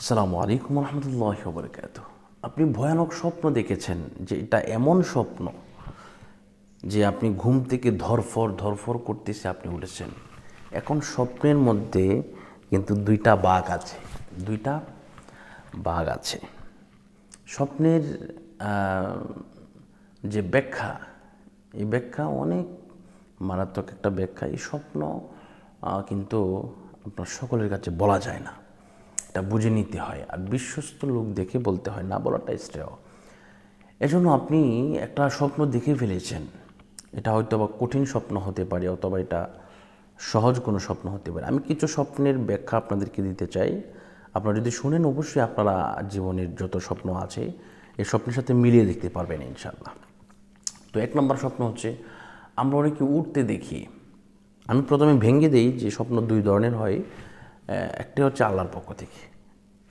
আসসালামু আলাইকুম রহমতুল্লাহ বরকাত আপনি ভয়ানক স্বপ্ন দেখেছেন যে এটা এমন স্বপ্ন যে আপনি ঘুম থেকে ধরফর ধরফর করতেছে আপনি উঠেছেন। এখন স্বপ্নের মধ্যে কিন্তু দুইটা বাঘ আছে, দুইটা বাঘ আছে। স্বপ্নের যে ব্যাখ্যা, এই ব্যাখ্যা অনেক মারাত্মক একটা ব্যাখ্যা। এই স্বপ্ন কিন্তু আপনার সকলের কাছে বলা যায় না। এটা বুঝে নিতে হয় আর বিশ্বস্ত লোক দেখে বলতে হয়, না বলাটাই শ্রেয়। এজন্য আপনি একটা স্বপ্ন দেখে ফেলেছেন। এটা হয়তো বা কঠিন স্বপ্ন হতে পারে, অথবা এটা সহজ কোনো স্বপ্ন হতে পারে। আমি কিছু স্বপ্নের ব্যাখ্যা আপনাদেরকে দিতে চাই। আপনারা যদি শুনেন, অবশ্যই আপনারা জীবনের যত স্বপ্ন আছে এই স্বপ্নের সাথে মিলিয়ে দেখতে পারবেন ইনশাল্লাহ তো এক নম্বর স্বপ্ন হচ্ছে, আমরা অনেকে উঠতে দেখি। আমি প্রথমে ভেঙে দিই যে স্বপ্ন দুই ধরনের হয়। একটি হচ্ছে আল্লাহর পক্ষ থেকে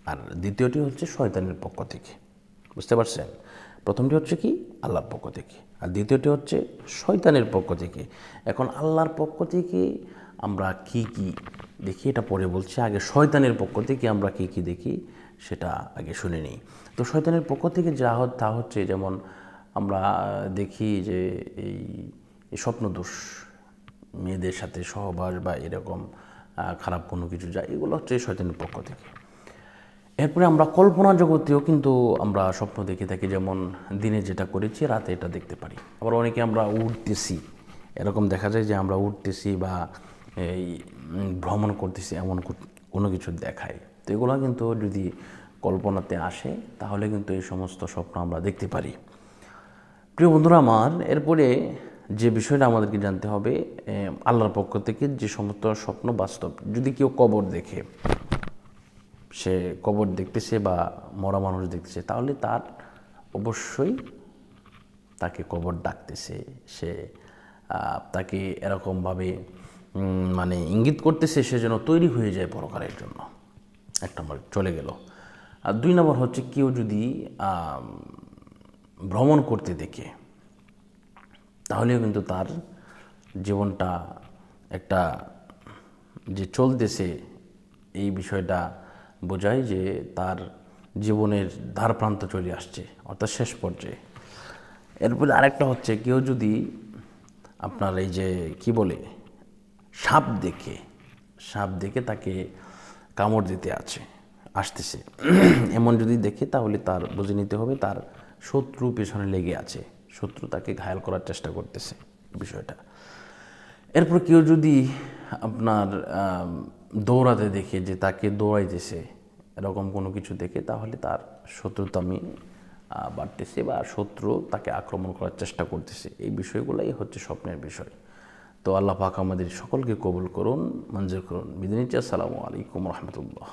আর দ্বিতীয়টি হচ্ছে শয়তানের পক্ষ থেকে। বুঝতে পারছেন? প্রথমটি হচ্ছে কি? আল্লাহর পক্ষ থেকে। আর দ্বিতীয়টি হচ্ছে শয়তানের পক্ষ থেকে। এখন আল্লাহর পক্ষ থেকে আমরা কি কি দেখি? এটা পরে বলছি। আগে শয়তানের পক্ষ থেকে আমরা কি কি দেখি সেটা আগে শুনে নিই। তো শয়তানের পক্ষ থেকে যা তা হচ্ছে যেমন আমরা দেখি যে এই স্বপ্নদোষ, মেয়েদের সাথে সহবাস বা এরকম খারাপ কোনো কিছু যা, এগুলো হচ্ছে শয়তানের পক্ষ থেকে। এরপরে আমরা কল্পনা জগতেও কিন্তু আমরা স্বপ্ন দেখে থাকি, যেমন দিনে যেটা করেছি, রাতে এটা দেখতে পারি। আবার অনেকে আমরা উঠতেছি এরকম দেখা যায় যে আমরা উঠতেছি বা এই ভ্রমণ করতেছি, এমন কোনো কিছু দেখায়। তো এগুলো কিন্তু যদি কল্পনাতে আসে, তাহলে কিন্তু এই সমস্ত স্বপ্ন আমরা দেখতে পারি। প্রিয় বন্ধুরা আমার, এরপরে যে বিষয়টা আমাদেরকে জানতে হবে আল্লাহর পক্ষ থেকে যে সমস্ত স্বপ্ন বাস্তব, যদি কেউ কবর দেখে সে কবর দেখতেছে বা মরা মানুষ দেখতেছে, তাহলে তার অবশ্যই তাকে কবর ডাকতেছে। সে তাকে এরকমভাবে মানে ইঙ্গিত করতেছে সে যেন তৈরি হয়ে যায় পরকালের জন্য। এক নম্বর চলে গেল। আর দুই নম্বর হচ্ছে কেউ যদি ভ্রমণ করতে দেখে, তাহলেও কিন্তু তার জীবনটা একটা যে চলতেছে, এই বিষয়টা বোঝায় যে তার জীবনের ধার প্রান্ত চলে আসছে, অর্থাৎ শেষ পর্যায়ে। এরপরে আরেকটা হচ্ছে, কেউ যদি আপনার এই যে, কি বলে, সাপ দেখে সাপ দেখে তাকে কামড় দিতে আছে, আসতেছে। এমন যদি দেখে, তাহলে তার, বুঝে নিতে হবে তার শত্রু পেছনে লেগে আছে, শত্রু তাকে ঘায়াল করার চেষ্টা করতেছে, বিষয়টা। এরপর কেউ যদি আপনার দৌড়াতে দেখে যে তাকে দৌড়াইতেছে, এরকম কোনো কিছু দেখে তাহলে তার শত্রুতামি বাড়তেছে বা শত্রু তাকে আক্রমণ করার চেষ্টা করতেছে। এই বিষয়গুলোই হচ্ছে স্বপ্নের বিষয়। তো আল্লাহ পাক আমাদের সকলকে কবুল করুন, মঞ্জুর করুন। বিদিনিচ্ছা আসসালামু আলাইকুম রহমতুল্লাহ।